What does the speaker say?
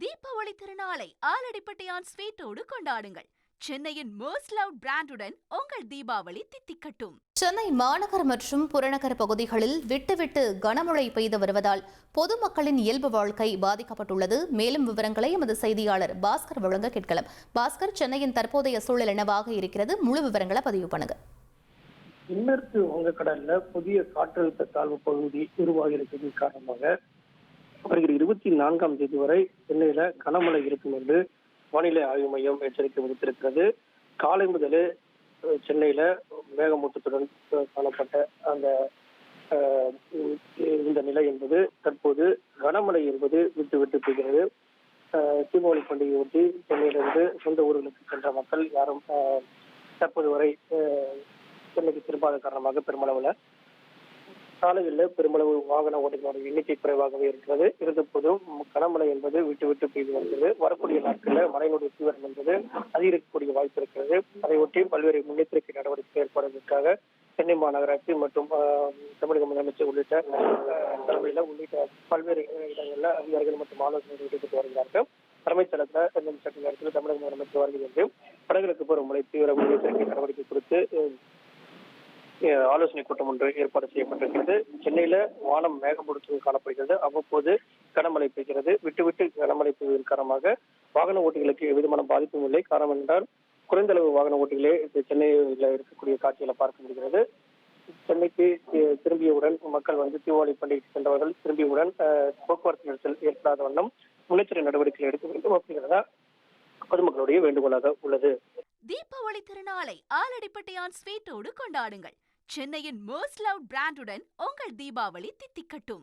தீபாவளி திருநாளை ஆலடிப்பட்டியான் ஸ்வீட்டோடு கொண்டாடுங்கள். சென்னையின் மோஸ்ட் லவ் பிராண்டுடன் உங்கள் தீபாவளி தித்திக்கட்டும். சென்னை மாநகர் மற்றும் புறநகர் பகுதிகளில் விட்டுவிட்டு கனமழை பெய்து வருவதால் பொதுமக்களின் இயல்பு வாழ்க்கை பாதிக்கப்பட்டுள்ளது. மேலும் விவரங்களை எமது செய்தியாளர் பாஸ்கர் வழங்க கேட்கலாம். பாஸ்கர் சென்னையின் தற்போதைய சூழல் என்னவாக இருக்கிறது? முழு விவரங்களை பதிவு பண்ணுங்க. தென்மேற்கு வங்கக்கடல்ல புதிய காற்றழுத்த தாழ்வு பகுதி உருவாகி இருக்கிறது காரணமாக வருகிற இருபத்தி நான்காம் தேதி வரை சென்னையில கனமழை இருக்கும் என்று வானிலை ஆய்வு மையம் எச்சரிக்கை விடுத்திருக்கிறது. காலை முதலே சென்னையில மேகமூட்டத்துடன் காணப்பட்ட அந்த இந்த நிலை என்பது தற்போது கனமழை என்பது விட்டு விட்டு பெய்கிறது. தீபாவளி பண்டிகையை ஒட்டி சென்னையிலிருந்து சொந்த ஊர்களுக்கு சென்ற மக்கள் யாரும் தற்போது வரை சென்னைக்கு திரும்பாத காரணமாக பெருமளவுல சாலைகளில் பெருமளவு வாகன ஓட்டிகளோட எண்ணிக்கை குறைவாகவே இருக்கிறது. இருந்த போதும் கனமழை என்பது விட்டு விட்டு பெய்து வருகிறது. வரக்கூடிய நாட்களில் மழையினுடைய தீவிரம் என்பது அதிகரிக்கக்கூடிய வாய்ப்பு இருக்கிறது. அதை ஒட்டி பல்வேறு முன்னெச்சரிக்கை நடவடிக்கை ஏற்படுவதற்காக சென்னை மாநகராட்சி மற்றும் தமிழக முதலமைச்சர் உள்ளிட்ட தலைமையில உள்ளிட்ட பல்வேறு இடங்களில் அதிகாரிகள் மற்றும் ஆலோசனை ஈடுபட்டு வருகிறார்கள். தலைமைச் செயலகத்தில் இன்னும் சற்று நேரத்தில் தமிழக முதலமைச்சர் வருகிறது வடகிழக்கு முறை தீவிர முன்னெச்சரிக்கை நடவடிக்கை குறித்து ஆலோசனை கூட்டம் ஒன்று ஏற்பாடு செய்யப்பட்டிருக்கிறது. சென்னையில வானம் மேகமூட்டத்துடன் காணப்படுகிறது. அவ்வப்போது கனமழை பெய்கிறது. விட்டு விட்டு கனமழை பெய்வதன் காரணமாக வாகன ஓட்டிகளுக்கு எவ்விதமான பாதிப்பும் இல்லை. காரணம் என்றால் குறைந்த அளவு வாகன ஓட்டிகளே சென்னையில் இருக்கக்கூடிய காட்சிகளை பார்க்க முடிகிறது. சென்னைக்கு திரும்பியவுடன் மக்கள் வந்து தீபாவளி பண்டிகைக்கு சென்றவர்கள் திரும்பியவுடன் போக்குவரத்து நெரிசல் ஏற்படாத வண்ணம் முன்னெச்சரிக்கை நடவடிக்கைகள் எடுக்க வேண்டும். அப்படிங்கிறதா பொதுமக்களுடைய வேண்டுகோளாக உள்ளது. தீபாவளி திருநாளை ஆலடிப்பட்டியான் ஸ்வீட்டோடு கொண்டாடுங்கள். சென்னையின் மோஸ்ட் லவ் பிராண்டுடன் உங்கள் தீபாவளி தித்திக்கட்டும்.